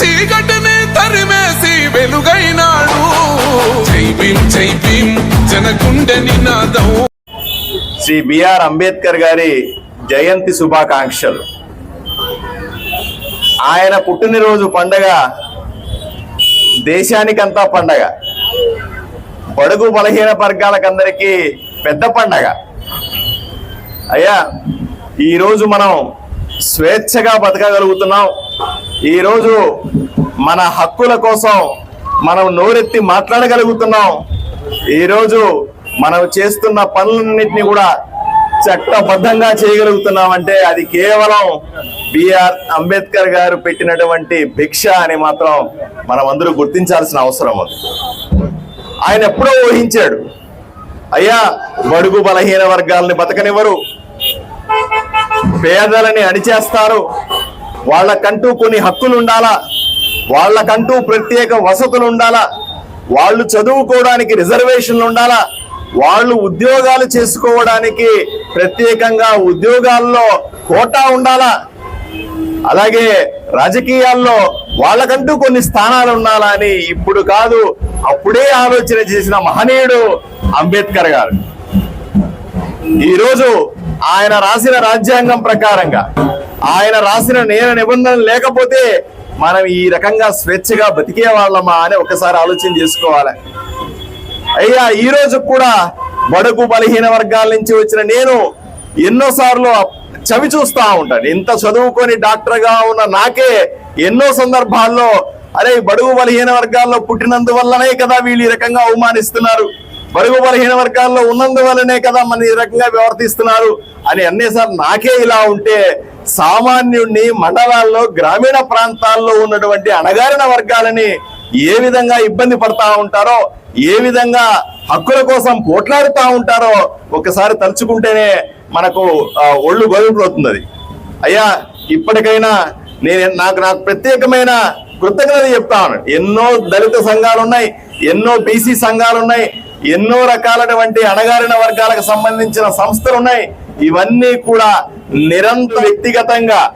చీకటిని తరిమేసి వెలుగైనాడు. జై భీం జనగుండె నినాదం. శ్రీ బిఆర్ అంబేద్కర్ గారి జయంతి శుభాకాంక్షలు. ఆయన పుట్టినరోజు పండగ దేశానికంతా పండగ. బడుగు బలహీన వర్గాలకందరికీ పెద్ద పండగ. అయ్యా ఈరోజు మనం స్వేచ్ఛగా బతకగలుగుతున్నాం. ఈరోజు మన హక్కుల కోసం మనం నోరెత్తి మాట్లాడగలుగుతున్నాం. ఈరోజు మనం చేస్తున్న పనులన్నింటినీ కూడా చట్టబద్ధంగా చేయగలుగుతున్నాం అంటే అది కేవలం బిఆర్ అంబేద్కర్ గారు పెట్టినటువంటి భిక్ష అని మాత్రం మనం అందరూ గుర్తించాల్సిన అవసరం ఉంది. ఆయన ఎప్పుడో ఊహించాడు అయ్యా బడుగు బలహీన వర్గాలని బతకనివ్వరు. పేదలని అణిచేస్తారు. వాళ్ళకంటూ కొన్ని హక్కులు ఉండాలా వాళ్ళకంటూ ప్రత్యేక వసతులు ఉండాలా వాళ్ళు చదువుకోవడానికి రిజర్వేషన్లు ఉండాలా వాళ్ళు ఉద్యోగాలు చేసుకోవడానికి ప్రత్యేకంగా ఉద్యోగాల్లో కోటా ఉండాలా? అలాగే రాజకీయాల్లో వాళ్ళకంటూ కొన్ని స్థానాలు ఉండాలా అని ఇప్పుడు కాదు అప్పుడే ఆలోచన చేసిన మహనీయుడు అంబేద్కర్ గారు. ఈరోజు ఆయన రాసిన రాజ్యాంగం ప్రకారంగా ఆయన రాసిన నియమ నిబంధనలు లేకపోతే మనం ఈ రకంగా స్వేచ్ఛగా బతికే వాళ్ళమా అని ఒకసారి ఆలోచన చేసుకోవాలి. అయ్యా ఈ రోజు కూడా బడుగు బలహీన వర్గాల నుంచి వచ్చిన నేను ఎన్నోసార్లు చవి చూస్తా ఉంటాను. ఇంత చదువుకొని డాక్టర్గా ఉన్న నాకే ఎన్నో సందర్భాల్లో అరే బడుగు బలహీన వర్గాల్లో పుట్టినందువల్లనే కదా వీళ్ళు ఈ రకంగా అవమానిస్తున్నారు. బడుగు బలహీన వర్గాల్లో ఉన్నందువల్లనే కదా మన ఈ రకంగా ప్రవర్తిస్తున్నారు అని అన్నేసార్లు నాకే ఇలా ఉంటే సామాన్యుణ్ణి మండలాల్లో గ్రామీణ ప్రాంతాల్లో ఉన్నటువంటి అణగారిన వర్గాలని ఏ విధంగా ఇబ్బంది పడతా ఉంటారో ఏ విధంగా హక్కుల కోసం పోట్లాడుతూ ఉంటారో ఒకసారి తలుచుకుంటేనే మనకు ఒళ్ళు గొలుపుతుంది అది అయ్యా ఇప్పటికైనా నేను నాకు నాకు ప్రత్యేకమైన కృతజ్ఞత చెప్తాను ఎన్నో దళిత సంఘాలు ఉన్నాయి ఎన్నో బీసీ సంఘాలు ఉన్నాయి ఎన్నో రకాలైనటువంటి అణగారిన వర్గాలకు సంబంధించిన సంస్థలు ఉన్నాయి ఇవన్నీ కూడా నిరంతర వ్యక్తిగతంగా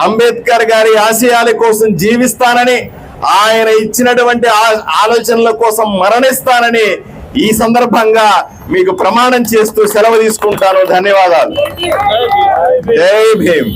అంబేద్కర్ గారి ఆశయాల కోసం జీవిస్తానని ఆయన ఇచ్చినటువంటి ఆ- ఆలోచనల కోసం మరణిస్తానని ఈ సందర్భంగా మీకు ప్రమాణం చేస్తూ సెలవు తీసుకుంటాను. ధన్యవాదాలు. జై భీమ్.